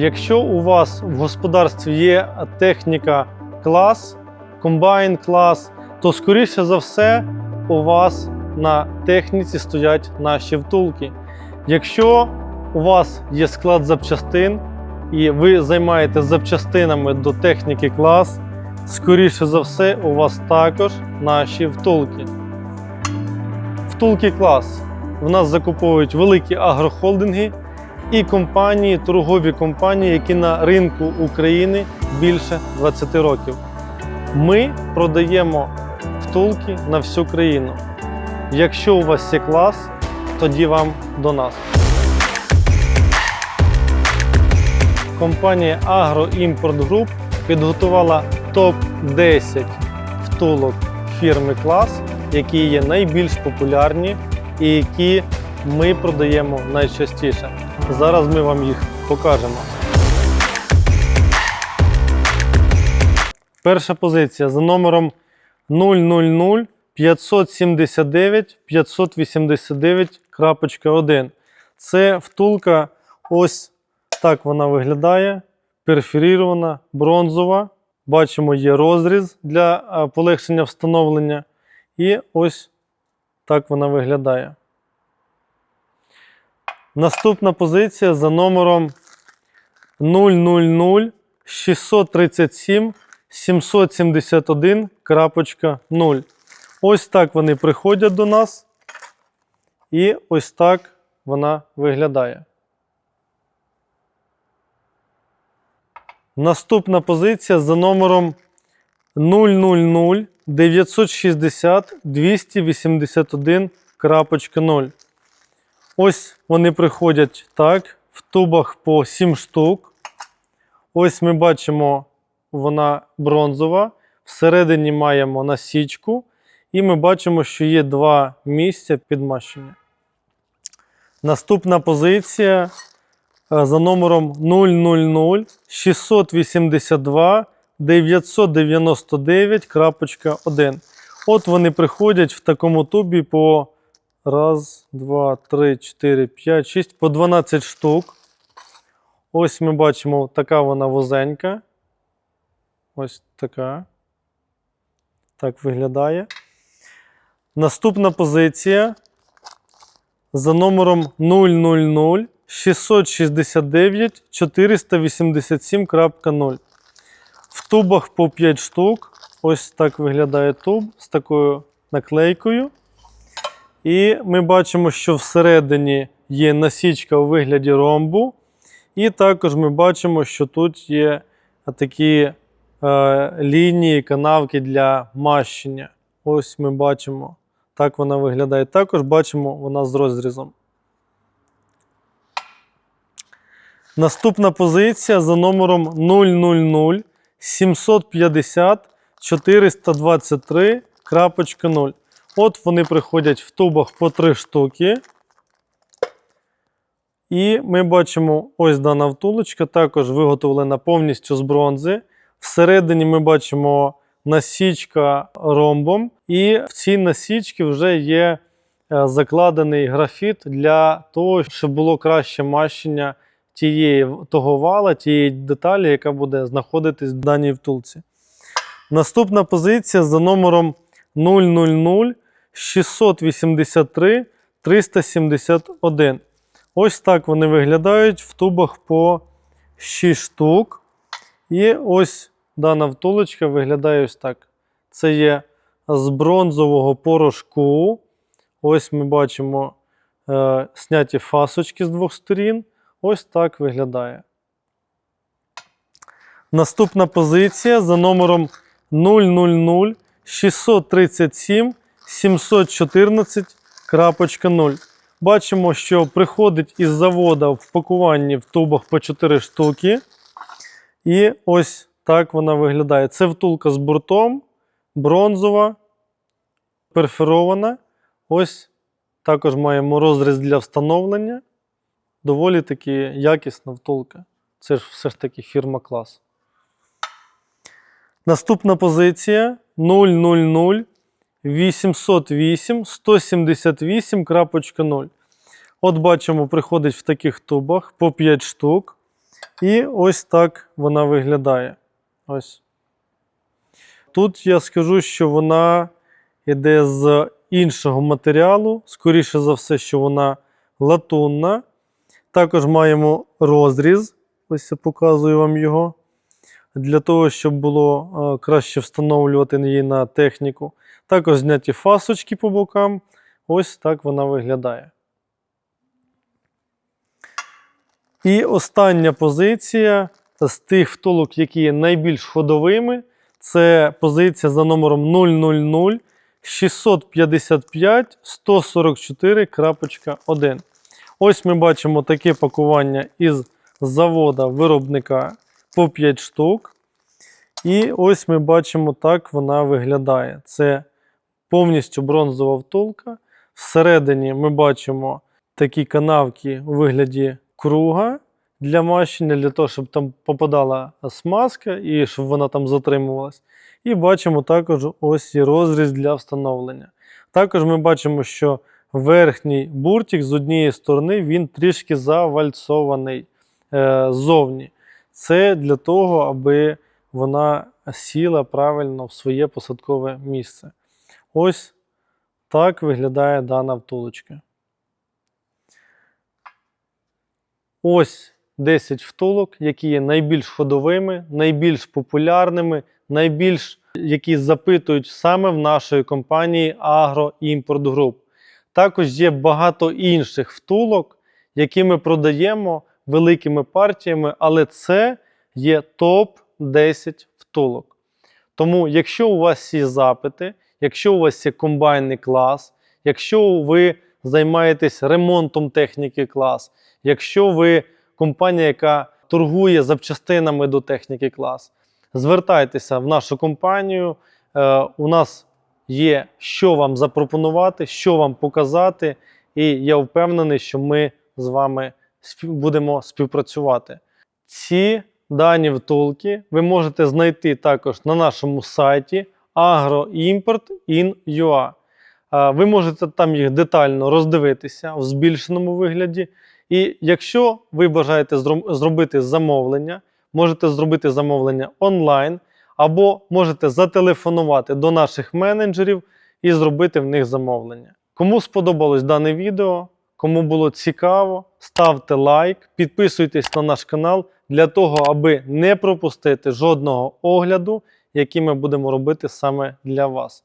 Якщо у вас в господарстві є техніка клас, комбайн клас, то скоріше за все у вас на техніці стоять наші втулки. Якщо у вас є склад запчастин і ви займаєтесь запчастинами до техніки клас, скоріше за все у вас також наші втулки. Втулки клас в нас закуповують великі агрохолдинги і компанії, торгові компанії, які на ринку України більше 20 років. Ми продаємо втулки на всю країну. Якщо у вас є клас, тоді вам до нас. Компанія Агроімпорт Груп підготувала топ-10 втулок фірми клас, які є найбільш популярні і які ми продаємо найчастіше. Зараз ми вам їх покажемо. Перша позиція за номером 000 579 589.1. Це втулка, ось так вона виглядає. Перфорірована, бронзова. Бачимо, є розріз для полегшення встановлення. І ось так вона виглядає. Наступна позиція за номером 000 637 771.0. Ось так вони приходять до нас. І ось так вона виглядає. Наступна позиція за номером 000 960 281.0. Ось вони приходять так, в тубах по 7 штук. Ось ми бачимо, вона бронзова. Всередині маємо насічку, і ми бачимо, що є два місця підмащення. Наступна позиція е, за номером 000 682 999.1. От вони приходять в такому тубі по раз, два, три, чотири, п'ять, шість, по 12 штук. Ось ми бачимо, така вона вузенька. Ось така. Так виглядає. Наступна позиція за номером 000 669 487.0. В тубах по 5 штук. Ось так виглядає туб з такою наклейкою. І ми бачимо, що всередині є насічка у вигляді ромбу. І також ми бачимо, що тут є такі е, лінії, канавки для мащення. Ось ми бачимо. Так вона виглядає. Також бачимо вона з розрізом. Наступна позиція за номером 000 750 423.0. От вони приходять в тубах по 3 штуки. І ми бачимо ось дана втулочка, також виготовлена повністю з бронзи. Всередині ми бачимо насічка ромбом, і в цій насічці вже є е, закладений графіт для того, щоб було краще мащення тієї, того вала, тієї деталі, яка буде знаходитись в даній втулці. Наступна позиція за номером 000 683 371. Ось так вони виглядають в тубах по 6 штук. І ось дана втулочка виглядає ось так. Це є з бронзового порошку. Ось ми бачимо е, сняті фасочки з двох сторін. Ось так виглядає. Наступна позиція за номером 000 637 714.0. Бачимо, що приходить із завода в пакуванні в тубах по 4 штуки. І ось так вона виглядає. Це втулка з буртом, бронзова, перфорована. Ось також маємо розріз для встановлення. Доволі таки якісна втулка. Це ж все ж таки фірма клас. Наступна позиція 000 808 178.0. От бачимо, приходить в таких тубах по 5 штук. І ось так вона виглядає. Ось. Тут я скажу, що вона йде з іншого матеріалу. Скоріше за все, що вона латунна. Також маємо розріз. Ось я показую вам його. Для того, щоб було е, краще встановлювати її на техніку. Також зняті фасочки по бокам. Ось так вона виглядає. І остання позиція з тих втулок, які є найбільш ходовими, це позиція за номером 000 655 144.1. Ось ми бачимо таке пакування із завода виробника по 5 штук. І ось ми бачимо, так вона виглядає. Це повністю бронзова втулка. Всередині ми бачимо такі канавки у вигляді круга для мащення, для того, щоб там попадала смазка і щоб вона там затримувалась. І бачимо також ось і розріз для встановлення. Також ми бачимо, що верхній буртик з однієї сторони він трішки завальцований е. Це для того, аби вона сіла правильно в своє посадкове місце. Ось так виглядає дана втулочка. Ось 10 втулок, які є найбільш ходовими, найбільш популярними, найбільш які запитують саме в нашої компанії Агроімпорт Груп. Також є багато інших втулок, які ми продаємо великими партіями, але це є топ-10 втулок. Тому, якщо у вас є запити, якщо у вас є комбайнний клас, якщо ви займаєтесь ремонтом техніки клас, якщо ви компанія, яка торгує запчастинами до техніки клас, звертайтеся в нашу компанію. Е, у нас є що вам запропонувати, що вам показати, і я впевнений, що ми з вами будемо співпрацювати. Ці дані втулки ви можете знайти також на нашому сайті agroimport.in.ua. Е, Ви можете там їх детально роздивитися в збільшеному вигляді. І якщо ви бажаєте зробити замовлення, можете зробити замовлення онлайн, або можете зателефонувати до наших менеджерів і зробити в них замовлення. Кому сподобалось дане відео, кому було цікаво, ставте лайк, підписуйтесь на наш канал для того, аби не пропустити жодного огляду, який ми будемо робити саме для вас.